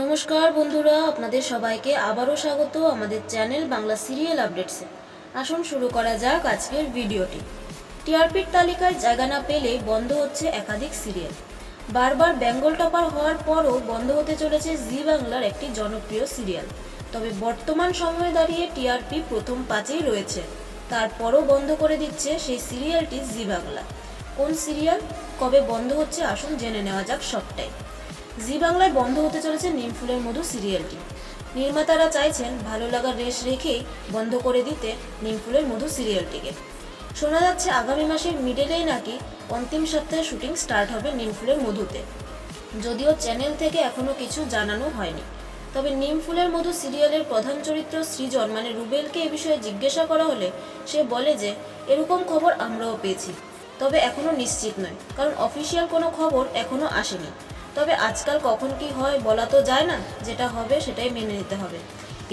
নমস্কার বন্ধুরা, আপনাদের সবাইকে আবারও স্বাগত আমাদের চ্যানেল বাংলা সিরিয়াল আপডেটসে আসুন শুরু করা যাক আজকের ভিডিওটি। টিআরপির তালিকায় জায়গা না পেলে বন্ধ হচ্ছে একাধিক সিরিয়াল। বারবার বেঙ্গল টপার হওয়ার পরও বন্ধ হতে চলেছে জি বাংলার একটি জনপ্রিয় সিরিয়াল। তবে বর্তমান সময়ে দাঁড়িয়ে টিআরপি প্রথম পাঁচেই রয়েছে। তারপরও বন্ধ করে দিচ্ছে সেই সিরিয়ালটি জি বাংলা। কোন সিরিয়াল, কবে বন্ধ হচ্ছে আসুন জেনে নেওয়া যাক সবটাই। জি বাংলায় বন্ধ হতে চলেছে নিমফুলের মধু সিরিয়ালটি। নির্মাতারা চাইছেন ভালো লাগার রেশ রেখেই বন্ধ করে দিতে নিমফুলের মধু সিরিয়ালটিকে। শোনা যাচ্ছে আগামী মাসের মিডেলেই নাকি অন্তিম সপ্তাহে শুটিং স্টার্ট হবে নিমফুলের মধুতে। যদিও চ্যানেল থেকে এখনও কিছু জানানো হয়নি। তবে নিমফুলের মধু সিরিয়ালের প্রধান চরিত্র সৃজন মানে রুবেলকে এ বিষয়ে জিজ্ঞাসা করা হলে সে বলে যে, এরকম খবর আমরাও পেয়েছি। তবে এখনও নিশ্চিত নয় কারণ অফিসিয়াল কোনো খবর এখনও আসেনি। তবে আজকাল কখন কি হয় বলা তো যায় না, যেটা হবে সেটাই মেনে নিতে হবে।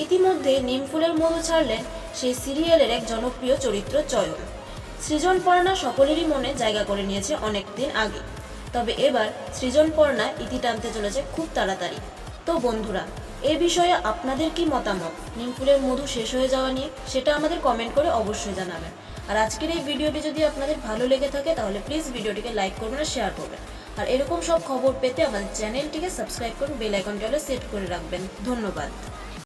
ইতিমধ্যে নিমফুলের মধু ছাড়লেন সেই সিরিয়ালের এক জনপ্রিয় চরিত্র চয়ন। সৃজন পর্ণা সকলেরই মনে জায়গা করে নিয়েছে অনেক দিন আগে। তবে এবার সৃজন পর্ণা ইতি টানতে চলেছে খুব তাড়াতাড়ি। তো বন্ধুরা, এ বিষয়ে আপনাদের কি মতামত? নিমফুলের মধু শেষ হয়ে যাওয়া নিয়ে সেটা আমাদের কমেন্ট করে অবশ্যই জানাবেন। আর আজকের এই ভিডিওটি যদি আপনাদের ভালো লেগে থাকে তাহলে প্লিজ ভিডিওটিকে লাইক করবেন আর শেয়ার করবেন। আর এরকম সব খবর পেতে আমাদের চ্যানেলটিকে সাবস্ক্রাইব করুন, বেল আইকনটি সেট করে রাখবেন। ধন্যবাদ।